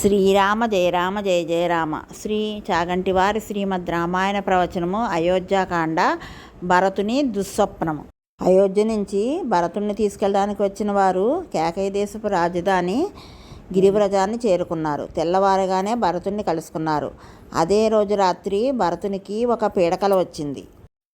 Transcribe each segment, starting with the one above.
శ్రీరామ జయ రామ జయ జయ రామ. శ్రీ చాగంటివారి శ్రీమద్ రామాయణ ప్రవచనము అయోధ్యాకాండ భరతుని దుస్వప్నము. అయోధ్య నుంచి భరతుణ్ణి తీసుకెళ్ళడానికి వచ్చిన వారు కేకయ దేశపు రాజధాని గిరివ్రజాన్ని చేరుకున్నారు. తెల్లవారుగానే భరతుణ్ణి కలుసుకున్నారు. అదే రోజు రాత్రి భరతునికి ఒక పీడకల వచ్చింది.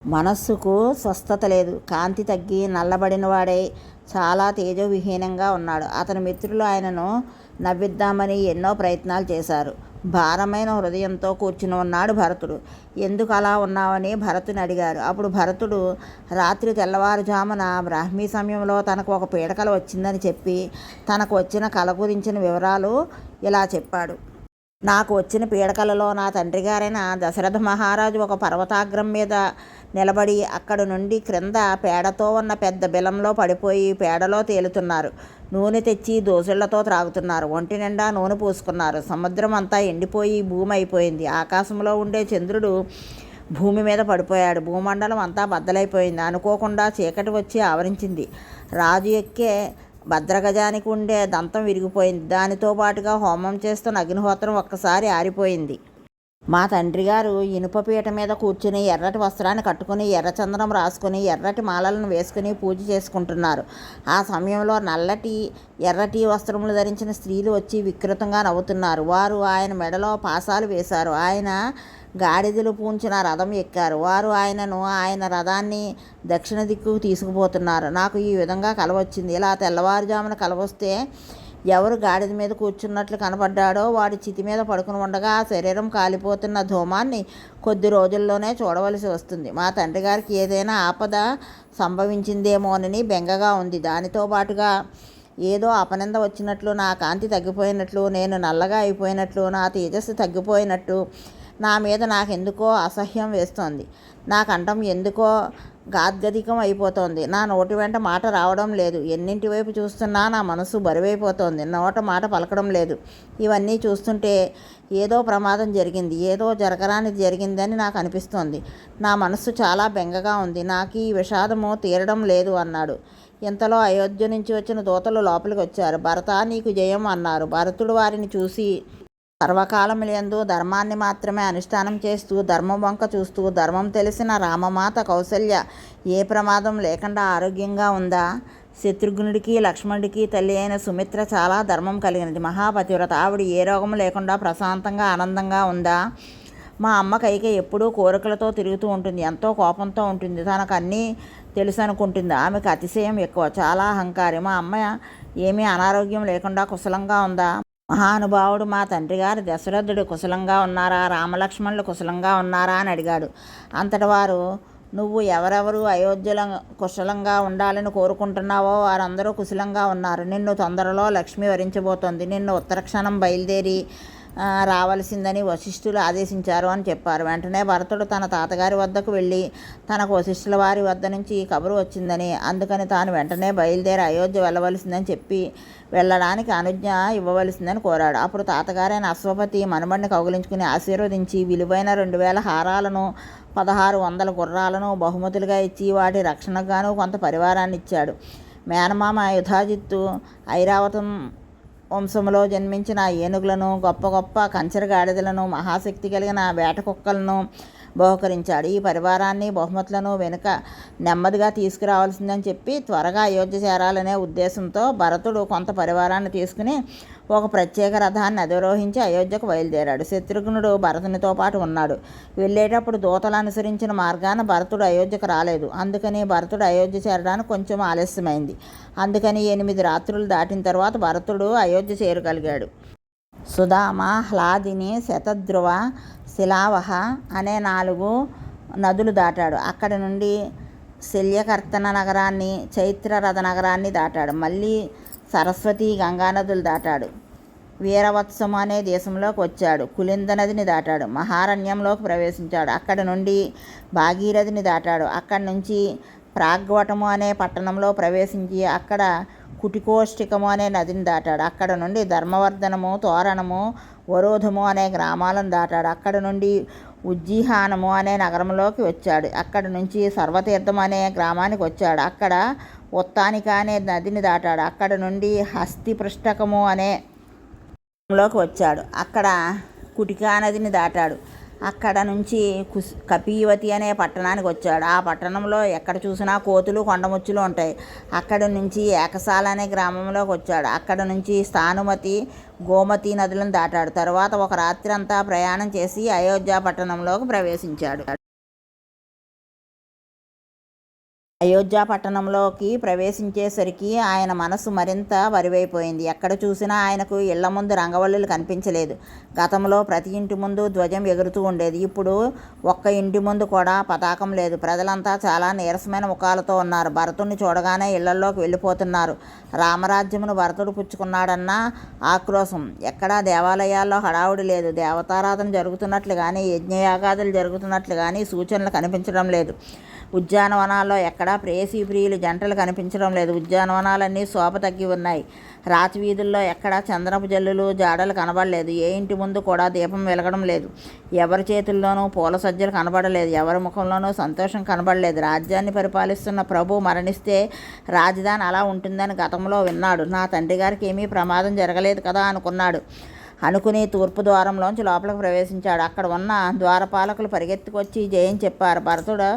మనస్సుకు స్వస్థత లేదు. కాంతి తగ్గి నల్లబడిన వాడై చాలా తేజోవిహీనంగా ఉన్నాడు. అతని మిత్రులు ఆయనను నవ్విద్దామని ఎన్నో ప్రయత్నాలు చేశారు. భారమైన హృదయంతో కూర్చుని ఉన్నాడు భరతుడు. ఎందుకు అలా ఉన్నావని భరతుని అడిగారు. అప్పుడు భరతుడు రాత్రి తెల్లవారుజామున బ్రాహ్మీ సమయంలో తనకు ఒక పీడకలు వచ్చిందని చెప్పి తనకు వచ్చిన కళ గురించిన వివరాలు ఇలా చెప్పాడు. నాకు వచ్చిన పీడకలలో నా తండ్రి గారైన దశరథ మహారాజు ఒక పర్వతాగ్రం మీద నిలబడి అక్కడ నుండి క్రింద పేడతో ఉన్న పెద్ద బిలంలో పడిపోయి పేడలో తేలుతున్నారు. నూనె తెచ్చి దోసుళ్ళతో త్రాగుతున్నారు. ఒంటి నిండా నూనె పూసుకున్నారు. సముద్రం అంతా ఎండిపోయి భూమి అయిపోయింది. ఆకాశంలో ఉండే చంద్రుడు భూమి మీద పడిపోయాడు. భూమండలం అంతా బద్దలైపోయింది. అనుకోకుండా చీకటి వచ్చి ఆవరించింది. రాజు ఎక్కే భద్రగజానికి ఉండే దంతం విరిగిపోయింది. దానితో పాటుగా హోమం చేస్తున్న అగ్నిహోత్రం ఒక్కసారి ఆరిపోయింది. మా తండ్రి గారు ఇనుప పీట మీద కూర్చుని ఎర్రటి వస్త్రాన్ని కట్టుకుని ఎర్రచందనం రాసుకుని ఎర్రటి మాలలను వేసుకుని పూజ చేసుకుంటున్నారు. ఆ సమయంలో నల్లటి ఎర్రటి వస్త్రములు ధరించిన స్త్రీలు వచ్చి వికృతంగా నవ్వుతున్నారు. వారు ఆయన మెడలో పాసాలు వేశారు. ఆయన గాడిదలు పూంచిన రథం ఎక్కారు. వారు ఆయనను ఆయన రథాన్ని దక్షిణ దిక్కుకు తీసుకుపోతున్నారు. నాకు ఈ విధంగా కలవచ్చింది. ఇలా తెల్లవారుజామున కలవస్తే ఎవరు గాడిద మీద కూర్చున్నట్లు కనపడ్డాడో వాడి చితి మీద పడుకుని ఉండగా ఆ శరీరం కాలిపోతున్న ధూమాన్ని కొద్ది రోజుల్లోనే చూడవలసి వస్తుంది. మా తండ్రి గారికి ఏదైనా ఆపద సంభవించిందేమోనని బెంగగా ఉంది. దానితో పాటుగా ఏదో అపనింద వచ్చినట్లు నా కాంతి తగ్గిపోయినట్లు నేను నల్లగా అయిపోయినట్లు నా తేజస్సు తగ్గిపోయినట్టు నా మీద నాకెందుకో అసహ్యం వేస్తోంది. నా కంఠం ఎందుకో గాద్గదికం అయిపోతోంది. నా నోటి వెంట మాట రావడం లేదు. ఎన్నింటి వైపు చూస్తున్నా నా మనసు బరువైపోతోంది. నోట మాట పలకడం లేదు. ఇవన్నీ చూస్తుంటే ఏదో ప్రమాదం జరిగింది. ఏదో జరగరానిది జరిగిందని నాకు అనిపిస్తోంది. నా మనస్సు చాలా బెంగగా ఉంది. నాకు ఈ విషాదము తీరడం లేదు అన్నాడు. ఇంతలో అయోధ్య నుంచి వచ్చిన దూతలు లోపలికి వచ్చారు భరత నీకు జయం అన్నారు. భరతుడు వారిని చూసి సర్వకాలములందు ధర్మాన్ని మాత్రమే అనుష్ఠానం చేస్తూ ధర్మం వంక చూస్తూ ధర్మం తెలిసిన రామమాత కౌసల్య ఏ ప్రమాదం లేకుండా ఆరోగ్యంగా ఉందా? శత్రుఘ్నుడికి లక్ష్మణుడికి తల్లి అయిన సుమిత్ర చాలా ధర్మం కలిగినది. మహాపతివ్రత. ఆవిడ ఏ రోగం లేకుండా ప్రశాంతంగా ఆనందంగా ఉందా? మా అమ్మ కైక ఎప్పుడూ కోరికలతో తిరుగుతూ ఉంటుంది. ఎంతో కోపంతో ఉంటుంది. తనకు అన్నీ తెలుసు అనుకుంటుంది ఆమెకు అతిశయం ఎక్కువ. చాలా అహంకారి. మా అమ్మ ఏమీ అనారోగ్యం లేకుండా కుశలంగా ఉందా? మహానుభావుడు మా తండ్రి గారు దశరథుడు కుశలంగా ఉన్నారా? రామలక్ష్మణులు కుశలంగా ఉన్నారా? అని అడిగాడు. అంతటి వారు నువ్వు ఎవరెవరు అయోధ్యల కుశలంగా ఉండాలని కోరుకుంటున్నావో వారందరూ కుశలంగా ఉన్నారు. నిన్ను తొందరలో లక్ష్మి వరించబోతోంది. నిన్ను ఉత్తరక్షణం బయలుదేరి రావలసిందని వశిష్ఠులు ఆదేశించారు అని చెప్పారు. వెంటనే భరతుడు తన తాతగారి వద్దకు వెళ్ళి తనకు వశిష్ఠుల వారి వద్ద నుంచి కబురు వచ్చిందని అందుకని తాను వెంటనే బయలుదేరి అయోధ్య వెళ్ళవలసిందని చెప్పి వెళ్ళడానికి అనుజ్ఞ ఇవ్వవలసిందని కోరాడు. అప్పుడు తాతగారైన అశ్వపతి మనుమడిని కౌగులించుకుని ఆశీర్వదించి విలువైన రెండు వేల హారాలను పదహారు వందల గుర్రాలను బహుమతులుగా ఇచ్చి వాటి రక్షణగాను కొంత పరివారాన్ని ఇచ్చాడు. మేనమామ యుధాజిత్తు ఐరావతం వంశంలో జన్మించిన ఏనుగులను గొప్ప గొప్ప కంచర గాడిదలను మహాశక్తి కలిగిన వేట కుక్కలను బహుకరించాడు. ఈ పరివారాన్ని బహుమతులను వెనుక నెమ్మదిగా తీసుకురావాల్సిందని చెప్పి త్వరగా అయోధ్య చేరాలనే ఉద్దేశంతో భరతుడు కొంత పరివారాన్ని తీసుకుని ఒక ప్రత్యేక రథాన్ని అధిరోహించి అయోధ్యకు బయలుదేరాడు. శత్రుఘ్నుడు భరతునితో పాటు ఉన్నాడు. వెళ్ళేటప్పుడు దూతలు అనుసరించిన మార్గాన భరతుడు అయోధ్యకు రాలేదు. అందుకని భరతుడు అయోధ్య చేరడానికి కొంచెం ఆలస్యమైంది. అందుకని ఎనిమిది రాత్రులు దాటిన తర్వాత భరతుడు అయోధ్య చేరగలిగాడు. సుధామ హ్లాదిని శతధ్రువ శిలావహ అనే నాలుగు నదులు దాటాడు. అక్కడి నుండి శల్యకర్తన నగరాన్ని చైత్రరథ నగరాన్ని దాటాడు. మళ్ళీ సరస్వతి గంగా నదులు దాటాడు. వీరవత్సం అనే దేశంలోకి వచ్చాడు. కులింద నదిని దాటాడు. మహారణ్యంలోకి ప్రవేశించాడు. అక్కడ నుండి భాగీరథిని దాటాడు. అక్కడి నుంచి ప్రాగ్వటము అనే పట్టణంలో ప్రవేశించి అక్కడ కుటికోష్టికము అనే నదిని దాటాడు. అక్కడ నుండి ధర్మవర్ధనము తోరణము వరోధము అనే గ్రామాలను దాటాడు. అక్కడ నుండి ఉజ్జీహానము అనే నగరంలోకి వచ్చాడు. అక్కడ నుంచి సర్వతీర్థం అనే గ్రామానికి వచ్చాడు. అక్కడ ఉత్తానికానే నదిని దాటాడు. అక్కడ నుండి హస్తి పృష్ఠకము అనే లోకి వచ్చాడు. అక్కడ కుటికా నదిని దాటాడు. అక్కడ నుంచి కుస్ కపీవతి అనే పట్టణానికి వచ్చాడు. ఆ పట్టణంలో ఎక్కడ చూసినా కోతులు కొండముచ్చులు ఉంటాయి. అక్కడ నుంచి ఏకసాల అనే గ్రామంలోకి వచ్చాడు. అక్కడ నుంచి స్థానుమతి గోమతి నదులను దాటాడు. తర్వాత ఒక రాత్రి అంతా ప్రయాణం చేసి అయోధ్య పట్టణంలోకి ప్రవేశించాడు. అయోధ్య పట్టణంలోకి ప్రవేశించేసరికి ఆయన మనసు మరింత వరివైపోయింది. ఎక్కడ చూసినా ఆయనకు ఇళ్ళ ముందు రంగవల్లులు కనిపించలేదు. గతంలో ప్రతి ఇంటి ముందు ధ్వజం ఎగురుతూ ఉండేది. ఇప్పుడు ఒక్క ఇంటి ముందు కూడా పతాకం లేదు. ప్రజలంతా చాలా నీరసమైన ముఖాలతో ఉన్నారు. భరతుడిని చూడగానే ఇళ్ళలోకి వెళ్ళిపోతున్నారు. రామరాజ్యమును భరతుడు పుచ్చుకున్నాడన్న ఆక్రోశం. ఎక్కడా దేవాలయాల్లో హడావుడి లేదు. దేవతారాధన జరుగుతున్నట్లు కానీ యజ్ఞయాగాదులు జరుగుతున్నట్లు కానీ సూచనలు కనిపించడం లేదు. ఉద్యానవనాల్లో ఎక్కడా ప్రేయసీ ప్రియులు జంటలు కనిపించడం లేదు. ఉద్యానవనాలన్నీ శోభ తగ్గి ఉన్నాయి. రాతి వీధుల్లో ఎక్కడా చంద్రపు జల్లులు జాడలు కనబడలేదు. ఏ ఇంటి ముందు కూడా దీపం వెలగడం లేదు. ఎవరి చేతుల్లోనూ పూల సజ్జలు కనబడలేదు. ఎవరి ముఖంలోనూ సంతోషం కనబడలేదు. రాజ్యాన్ని పరిపాలిస్తున్న ప్రభు మరణిస్తే రాజధాని అలా ఉంటుందని గతంలో విన్నాడు. నా తండ్రి గారికి ఏమీ ప్రమాదం జరగలేదు కదా అనుకున్నాడు. అనుకుని తూర్పు ద్వారంలోంచి లోపలికి ప్రవేశించాడు. అక్కడ ఉన్న ద్వారపాలకులు పరిగెత్తుకొచ్చి జయం చెప్పారు. భరతుడు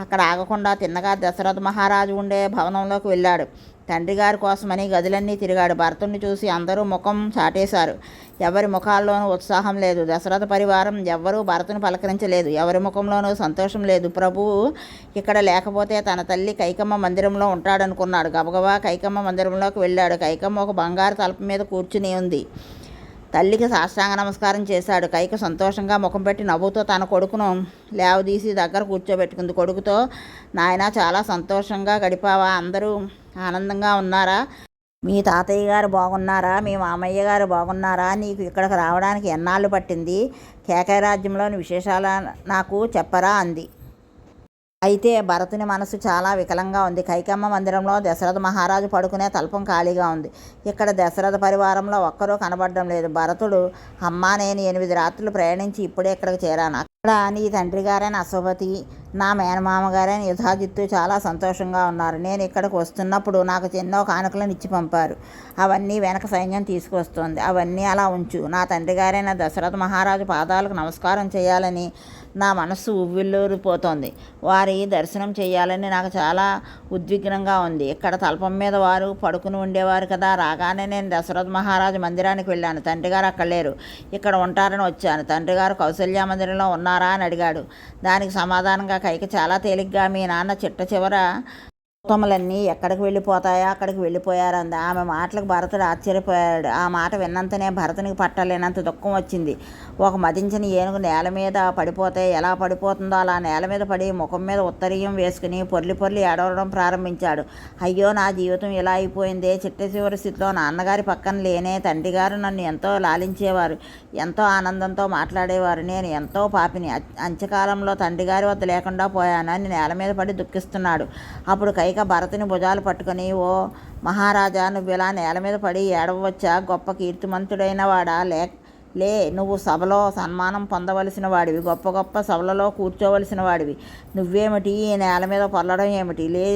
అక్కడ ఆగకుండా తిన్నగా దశరథ మహారాజు ఉండే భవనంలోకి వెళ్ళాడు. తండ్రి గారి కోసమని గదులన్నీ తిరిగాడు. భరతుడిని చూసి అందరూ ముఖం చాటేశారు. ఎవరి ముఖాల్లోనూ ఉత్సాహం లేదు. దశరథ పరివారం ఎవ్వరూ భరతుని పలకరించలేదు. ఎవరి ముఖంలోనూ సంతోషం లేదు. ప్రభువు ఇక్కడ లేకపోతే తన తల్లి కైకమ్మ మందిరంలో ఉంటాడనుకున్నాడు. గబగబా కైకమ్మ మందిరంలోకి వెళ్ళాడు. కైకమ్మ ఒక బంగారు తలప మీద కూర్చుని ఉంది. తల్లికి సాష్టాంగ నమస్కారం చేశాడు. కైక సంతోషంగా ముఖం పెట్టి నవ్వుతో తన కొడుకును లేవదీసి దగ్గర కూర్చోబెట్టుకుంది. కొడుకుతో నాయన చాలా సంతోషంగా గడిపావా? అందరూ ఆనందంగా ఉన్నారా? మీ తాతయ్య గారు బాగున్నారా? మీ మామయ్య గారు బాగున్నారా? నీకు ఇక్కడికి రావడానికి ఎన్నాళ్ళు పట్టింది? కేకయ రాజ్యంలోని విశేషాల నాకు చెప్పరా? అంది. అయితే భరతుని మనసు చాలా వికలంగా ఉంది. కైకమ్మ మందిరంలో దశరథ మహారాజు పడుకునే తల్పం ఖాళీగా ఉంది. ఇక్కడ దశరథ పరివారంలో ఒక్కరూ కనబడడం లేదు. భరతుడు అమ్మా నేను ఎనిమిది రాత్రులు ప్రయాణించి ఇప్పుడే ఇక్కడికి చేరాను. అక్కడ నీ తండ్రి గారైన అశ్వపతి నా మేనమామ గారైన యుధాజిత్తు చాలా సంతోషంగా ఉన్నారు. నేను ఇక్కడికి వస్తున్నప్పుడు నాకు ఎన్నో కానుకలను ఇచ్చి పంపారు. అవన్నీ వెనక సైన్యం తీసుకువస్తుంది. అవన్నీ అలా ఉంచు. నా తండ్రి గారైన దశరథ మహారాజు పాదాలకు నమస్కారం చేయాలని నా మనసు ఉవ్విల్లూరిపోతోంది వారి దర్శనం చేయాలని నాకు చాలా ఉద్విగ్నంగా ఉంది. ఇక్కడ తల్పం మీద వారు పడుకుని ఉండేవారు కదా. రాగానే నేను దశరథ మహారాజు మందిరానికి వెళ్ళాను. తండ్రి గారు అక్కడ లేరు. ఇక్కడ ఉంటారని వచ్చాను. తండ్రి గారు మందిరంలో ఉన్నారా అని అడిగాడు. దానికి సమాధానంగా కైక చాలా తేలిగ్గా మీ నాన్న చిట్ట చివర గౌతములన్నీ ఎక్కడికి వెళ్ళిపోతాయో అక్కడికి వెళ్ళిపోయారంది ఆమె మాటలకు భరతుడు ఆశ్చర్యపోయాడు. ఆ మాట విన్నంతనే భరతునికి పట్టలేనంత దుఃఖం వచ్చింది. ఒక మదించిన ఏనుగు నేల మీద పడిపోతే ఎలా పడిపోతుందో అలా నేల మీద పడి ముఖం మీద ఉత్తరీయం వేసుకుని పొర్లి పొర్లి ఏడవడం ప్రారంభించాడు. అయ్యో నా జీవితం ఇలా అయిపోయిందే. చిట్ట చివరి స్థితిలో నాన్నగారి పక్కన లేనే తండ్రి గారు నన్ను ఎంతో లాలించేవారు ఎంతో ఆనందంతో మాట్లాడేవారు. నేను ఎంతో పాపిని. అంత్యకాలంలో తండ్రి గారి వద్ద లేకుండా పోయానని నేల మీద పడి దుఃఖిస్తున్నాడు. అప్పుడు కై పైగా భరతుని భుజాలు పట్టుకుని ఓ మహారాజా నువ్వు ఇలా నేల మీద పడి ఏడవచ్చా గొప్ప కీర్తిమంతుడైన వాడా లే లే నువ్వు సభలో సన్మానం పొందవలసిన వాడివి. గొప్ప గొప్ప సభలలో కూర్చోవలసిన వాడివి. నువ్వేమిటి? ఈ నేల మీద పొల్లడం ఏమిటి? లే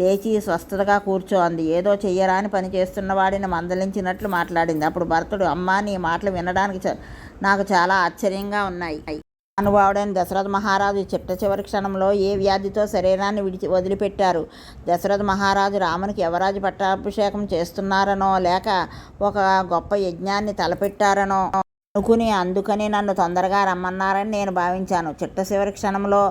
లేచి స్వస్థతగా కూర్చో అంది. ఏదో చెయ్యరాని పని చేస్తున్న వాడిని మందలించినట్లు మాట్లాడింది. అప్పుడు భరతుడు అమ్మ నీ మాటలు వినడానికి నాకు చాలా ఆశ్చర్యంగా ఉన్నాయి. అనుభావుడైన దశరథ మహారాజు చిట్ట చివరి క్షణంలో ఏ వ్యాధితో శరీరాన్ని విడిచి వదిలిపెట్టారు? దశరథ మహారాజు రామునికి యువరాజు పట్టాభిషేకం చేస్తున్నారనో లేక ఒక గొప్ప యజ్ఞాన్ని తలపెట్టారనో అనుకుని అందుకని నన్ను తొందరగా రమ్మన్నారని నేను భావించాను. చిట్ట చివరి క్షణంలో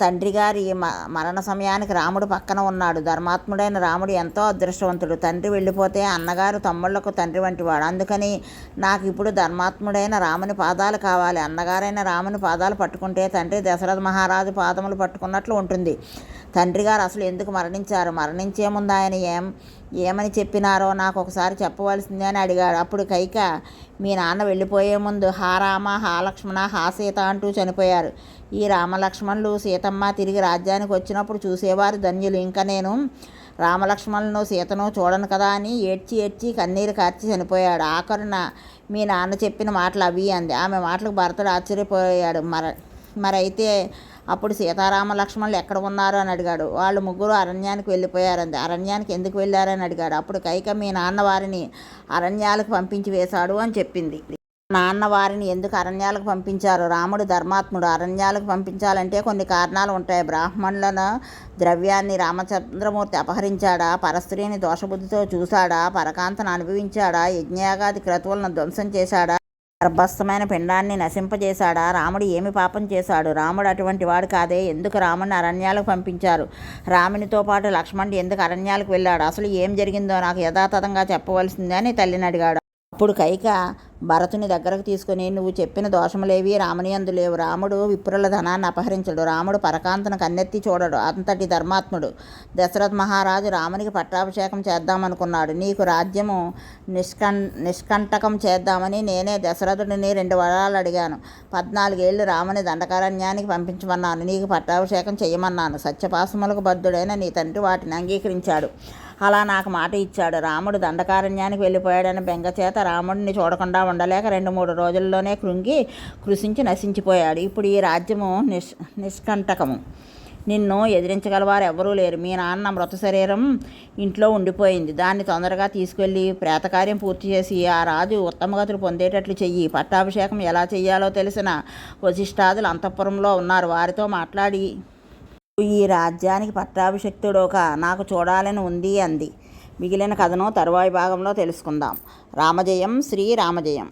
తండ్రి గారి మరణ సమయానికి రాముడు పక్కన ఉన్నాడు. ధర్మాత్ముడైన రాముడు ఎంతో అదృష్టవంతుడు. తండ్రి వెళ్ళిపోతే అన్నగారు తమ్ముళ్ళకు తండ్రి వంటివాడు అందుకని నాకు ఇప్పుడు ధర్మాత్ముడైన రాముని పాదాలు కావాలి. అన్నగారైన రాముని పాదాలు పట్టుకుంటే తండ్రి దశరథ మహారాజు పాదములు పట్టుకున్నట్లు ఉంటుంది. తండ్రి గారు అసలు ఎందుకు మరణించారు? మరణించే ముందు ఆయన ఏం ఏమని చెప్పినారో నాకు ఒకసారి చెప్పవలసిందే అని అడిగాడు. అప్పుడు కైక మీ నాన్న వెళ్ళిపోయే ముందు హా రామ హా లక్ష్మణ హా సీత అంటూ చనిపోయారు. ఈ రామలక్ష్మణులు సీతమ్మ తిరిగి రాజ్యానికి వచ్చినప్పుడు చూసేవారు ధన్యులు. ఇంకా నేను రామలక్ష్మణులను సీతను చూడను కదా అని ఏడ్చి ఏడ్చి కన్నీరు కార్చి చనిపోయాడు. ఆఖరున మీ నాన్న చెప్పిన మాటలు అవి అంది. ఆమె మాటలకు భర్తడు ఆశ్చర్యపోయాడు. మర మరైతే అప్పుడు సీతారామ లక్ష్మణులు ఎక్కడ ఉన్నారు అని అడిగాడు. వాళ్ళు ముగ్గురు అరణ్యానికి వెళ్ళిపోయారంది అరణ్యానికి ఎందుకు వెళ్ళారని అడిగాడు. అప్పుడు కైక మీ నాన్న వారిని అరణ్యాలకు పంపించి వేశాడు అని చెప్పింది. నాన్న వారిని ఎందుకు అరణ్యాలకు పంపించారు? రాముడు ధర్మాత్ముడు. అరణ్యాలకు పంపించాలంటే కొన్ని కారణాలు ఉంటాయి. బ్రాహ్మణులను ద్రవ్యాన్ని రామచంద్రమూర్తి అపహరించాడా? పరస్త్రీని దోషబుద్ధితో చూశాడా? పరకాంతను అనుభవించాడా? యజ్ఞయాగాది క్రతువులను ధ్వంసం చేశాడా? గర్భస్థమైన పిండాన్ని నశింపజేశాడా? రాముడు ఏమి పాపం చేశాడు? రాముడు అటువంటి వాడు కాదే. ఎందుకు రాముడిని అరణ్యాలకు పంపించారు? రామునితో పాటు లక్ష్మణుడు ఎందుకు అరణ్యాలకు వెళ్ళాడు? అసలు ఏం జరిగిందో నాకు యథాతథంగా చెప్పవలసిందే అని తల్లిని అడిగాడు. అప్పుడు కైక భరతుని దగ్గరకు తీసుకుని నువ్వు చెప్పిన దోషములేవి రాముని అందు లేవు. రాముడు విప్రుల ధనాన్ని అపహరించడు. రాముడు పరకాంతను కన్నెత్తి చూడడు. అంతటి ధర్మాత్ముడు. దశరథ్ మహారాజు రామునికి పట్టాభిషేకం చేద్దామనుకున్నాడు. నీకు రాజ్యము నిష్కం నిష్కంటకం చేద్దామని నేనే దశరథుడిని రెండు వరాలు అడిగాను. పద్నాలుగేళ్ళు రాముని దండకారణ్యానికి పంపించమన్నాను. నీకు పట్టాభిషేకం చేయమన్నాను. సత్యపాసములకు బద్ధుడైన నీ తండ్రి వాటిని అంగీకరించాడు. అలా నాకు మాట ఇచ్చాడు. రాముడు దండకారణ్యానికి వెళ్ళిపోయాడని బెంగచేత రాముడిని చూడకుండా ఉండలేక రెండు మూడు రోజుల్లోనే కృంగి కృషించి నశించిపోయాడు. ఇప్పుడు ఈ రాజ్యము నిష్ నిష్కంటకము. నిన్ను ఎదిరించగలవారు ఎవరూ లేరు. మీ నాన్న మృత శరీరం ఇంట్లో ఉండిపోయింది. దాన్ని తొందరగా తీసుకెళ్ళి ప్రేతకార్యం పూర్తి చేసి ఆ రాజు ఉత్తమగతులు పొందేటట్లు చెయ్యి. పట్టాభిషేకం ఎలా చెయ్యాలో తెలిసిన వశిష్ఠాదులు అంతఃపురంలో ఉన్నారు. వారితో మాట్లాడి ఈ రాజ్యానికి పట్టాభిషక్తుడోక. నాకు చూడాలని ఉంది అంది. మిగిలిన కథను తరువాయి భాగంలో తెలుసుకుందాం. రామజయం శ్రీ రామజయం